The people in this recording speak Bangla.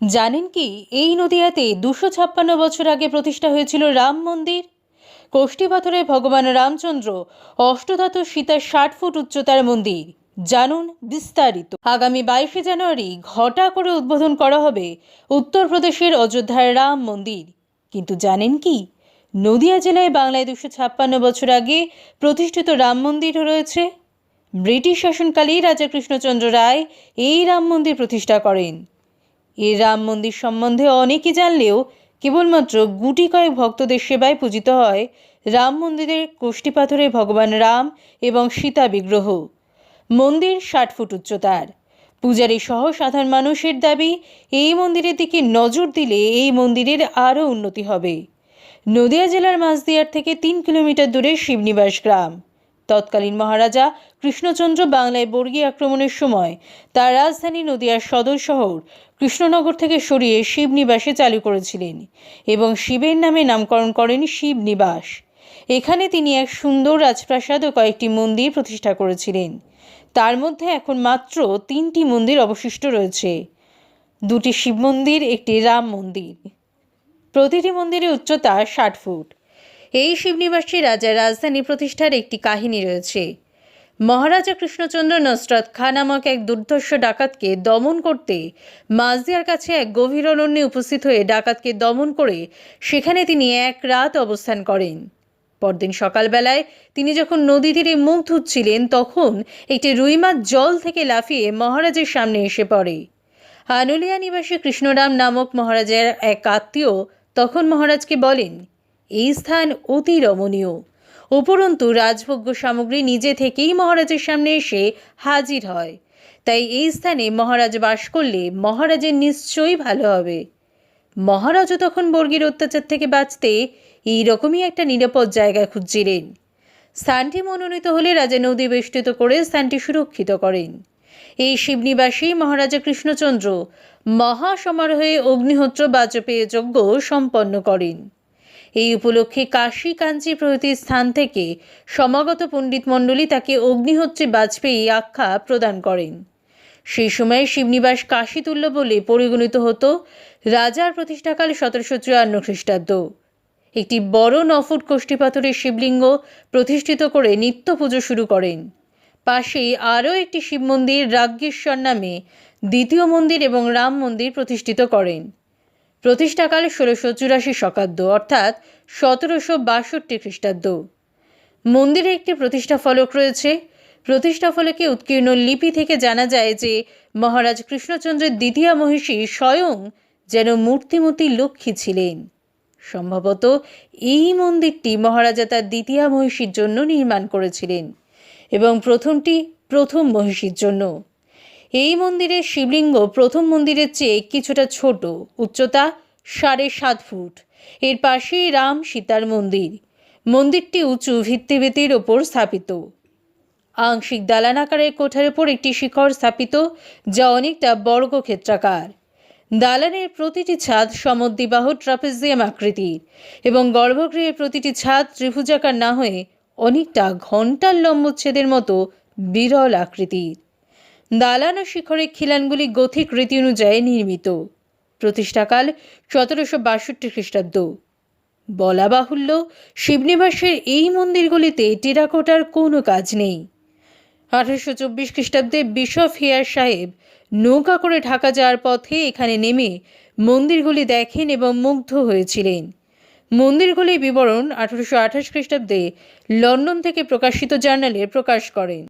জানেন কি, এই নদিয়াতে দুশো ছাপ্পান্ন বছর আগে প্রতিষ্ঠা হয়েছিল রাম মন্দির? কোষ্ঠী পাথরে ভগবান রামচন্দ্র অষ্টধাতু সীতার ষাট ফুট উচ্চতার মন্দির। জানুন বিস্তারিত। আগামী বাইশে জানুয়ারি ঘটা করে উদ্বোধন করা হবে উত্তরপ্রদেশের অযোধ্যার রাম মন্দির। কিন্তু জানেন কি, নদিয়া জেলায় বাংলায় দুশো ছাপ্পান্ন বছর আগে প্রতিষ্ঠিত রাম মন্দিরও রয়েছে। ব্রিটিশ শাসনকালে রাজা কৃষ্ণচন্দ্র রায় এই রাম মন্দির প্রতিষ্ঠা করেন। এই রাম মন্দির সম্বন্ধে অনেকে জানলেও কেবলমাত্র গুটি কয়েক ভক্তদের সেবায় পূজিত হয়। রাম মন্দিরের কোষ্ঠী পাথরে ভগবান রাম এবং সীতা বিগ্রহ। মন্দির ষাট ফুট উচ্চতার। পূজারী সহ সাধারণ মানুষের দাবি, এই মন্দিরের দিকে নজর দিলে এই মন্দিরের আরও উন্নতি হবে। নদিয়া জেলার মাঝদিয়ার থেকে তিন কিলোমিটার দূরে শিবনিবাস গ্রাম। তৎকালীন মহারাজা কৃষ্ণচন্দ্র বাংলায় বর্গী আক্রমণের সময় তার রাজধানী নদিয়ার সদর শহর কৃষ্ণনগর থেকে সরিয়ে শিবনিবাসে চালু করেছিলেন এবং শিবের নামে নামকরণ করেন শিবনিবাস এখানে তিনি এক সুন্দর রাজপ্রাসাদ ও কয়েকটি মন্দির প্রতিষ্ঠা করেছিলেন। তার মধ্যে এখন মাত্র তিনটি মন্দির অবশিষ্ট রয়েছে। দুটি শিব মন্দির, একটি রাম মন্দির। প্রতিটি মন্দিরের উচ্চতা ষাট ফুট। এই শিবনিবাসী রাজার রাজধানী প্রতিষ্ঠার একটি কাহিনী রয়েছে। মহারাজা কৃষ্ণচন্দ্র নসরত খা নামক এক দুর্ধর্ষ ডাকাতকে দমন করতে মাঝদিয়ার কাছে এক গভীর অরণ্যে উপস্থিত হয়ে ডাকাতকে দমন করে সেখানে তিনি এক রাত অবস্থান করেন। পরদিন সকালবেলায় তিনি যখন নদী তীরে মুখ ধুচ্ছিলেন, তখন একটি রুই মাছ জল থেকে লাফিয়ে মহারাজের সামনে এসে পড়ে। আনুলিয়া নিবাসী কৃষ্ণরাম নামক মহারাজের এক আত্মীয় তখন মহারাজকে বলেন এই স্থান অতি রমণীয়। উপরন্তু রাজভোগ্য সামগ্রী নিজে থেকেই মহারাজের সামনে এসে হাজির হয়। তাই এই স্থানে মহারাজ বাস করলে মহারাজের নিশ্চয়ই ভালো হবে। মহারাজও তখন বর্গীর অত্যাচার থেকে বাঁচতে এইরকমই একটা নিরাপদ জায়গা খুঁজছিলেন। স্থানটি মনোনীত হলে রাজা নদী বেষ্টিত করে স্থানটি সুরক্ষিত করেন। এই শিবনিবাসী মহারাজা কৃষ্ণচন্দ্র মহাসমারোহে অগ্নিহোত্র বাজপেয় যজ্ঞ সম্পন্ন করেন। এই উপলক্ষে কাশী কাঞ্চি প্রভৃতি স্থান থেকে সমাগত পণ্ডিত মণ্ডলী তাকে অগ্নিহোত্রী বাজপেয়ী আখ্যা প্রদান করেন। সেই সময় শিবনিবাস কাশীতুল্য বলে পরিগণিত হতো রাজার প্রতিষ্ঠাকাল সতেরোশো চুয়ান্ন খ্রিস্টাব্দ। একটি বড় নফুট কোষ্ঠী পাথরের শিবলিঙ্গ প্রতিষ্ঠিত করে নিত্য পুজো শুরু করেন। পাশেই আরও একটি শিব মন্দির রাজ্ঞেশ্বর নামে দ্বিতীয় মন্দির এবং রাম মন্দির প্রতিষ্ঠিত করেন। প্রতিষ্ঠাকালে ষোলোশো চুরাশি শকাব্দ, অর্থাৎ সতেরোশো বাষট্টি খ্রিস্টাব্দ। মন্দিরে একটি প্রতিষ্ঠা ফলক রয়েছে। প্রতিষ্ঠা ফলকে উৎকীর্ণ লিপি থেকে জানা যায় যে, মহারাজ কৃষ্ণচন্দ্রের দ্বিতীয় মহিষী স্বয়ং যেন মূর্তিমতী লক্ষ্মী ছিলেন। সম্ভবত এই মন্দিরটি মহারাজা তার দ্বিতীয় মহিষীর জন্য নির্মাণ করেছিলেন এবং প্রথমটি প্রথম মহিষীর জন্য। এই মন্দিরের শিবলিঙ্গ প্রথম মন্দিরের চেয়ে কিছুটা ছোট, উচ্চতা সাড়ে সাত ফুট। এর পাশেই রাম সীতার মন্দির। মন্দিরটি উঁচু ভিত্তিভীতির ওপর স্থাপিত। আংশিক দালান আকারের কোঠার উপর একটি শিখর স্থাপিত, যা অনেকটা বর্গক্ষেত্রাকার। দালানের প্রতিটি ছাদ সমদ্বিবাহ ট্রাপেজিয়াম আকৃতির এবং গর্ভগৃহের প্রতিটি ছাদ ত্রিভুজাকার না হয়ে অনেকটা ঘণ্টার লম্বচ্ছেদের মতো বিরল আকৃতির। দালান ও শিখরের খিলানগুলি গথিক রীতি অনুযায়ী নির্মিত। প্রতিষ্ঠাকাল সতেরোশো বাষট্টি খ্রিস্টাব্দ। বলা বাহুল্য শিবনিবাসের এই মন্দিরগুলিতে টেরাকোটার কোনো কাজ নেই। আঠারোশো চব্বিশ খ্রিস্টাব্দে বিশপ হেয়ার সাহেব নৌকা করে ঢাকা যাওয়ার পথে এখানে নেমে মন্দিরগুলি দেখেন এবং মুগ্ধ হয়েছিলেন। মন্দিরগুলির বিবরণ আঠারোশো আঠাশ খ্রিস্টাব্দে লন্ডন থেকে প্রকাশিত জার্নালে প্রকাশ করেন।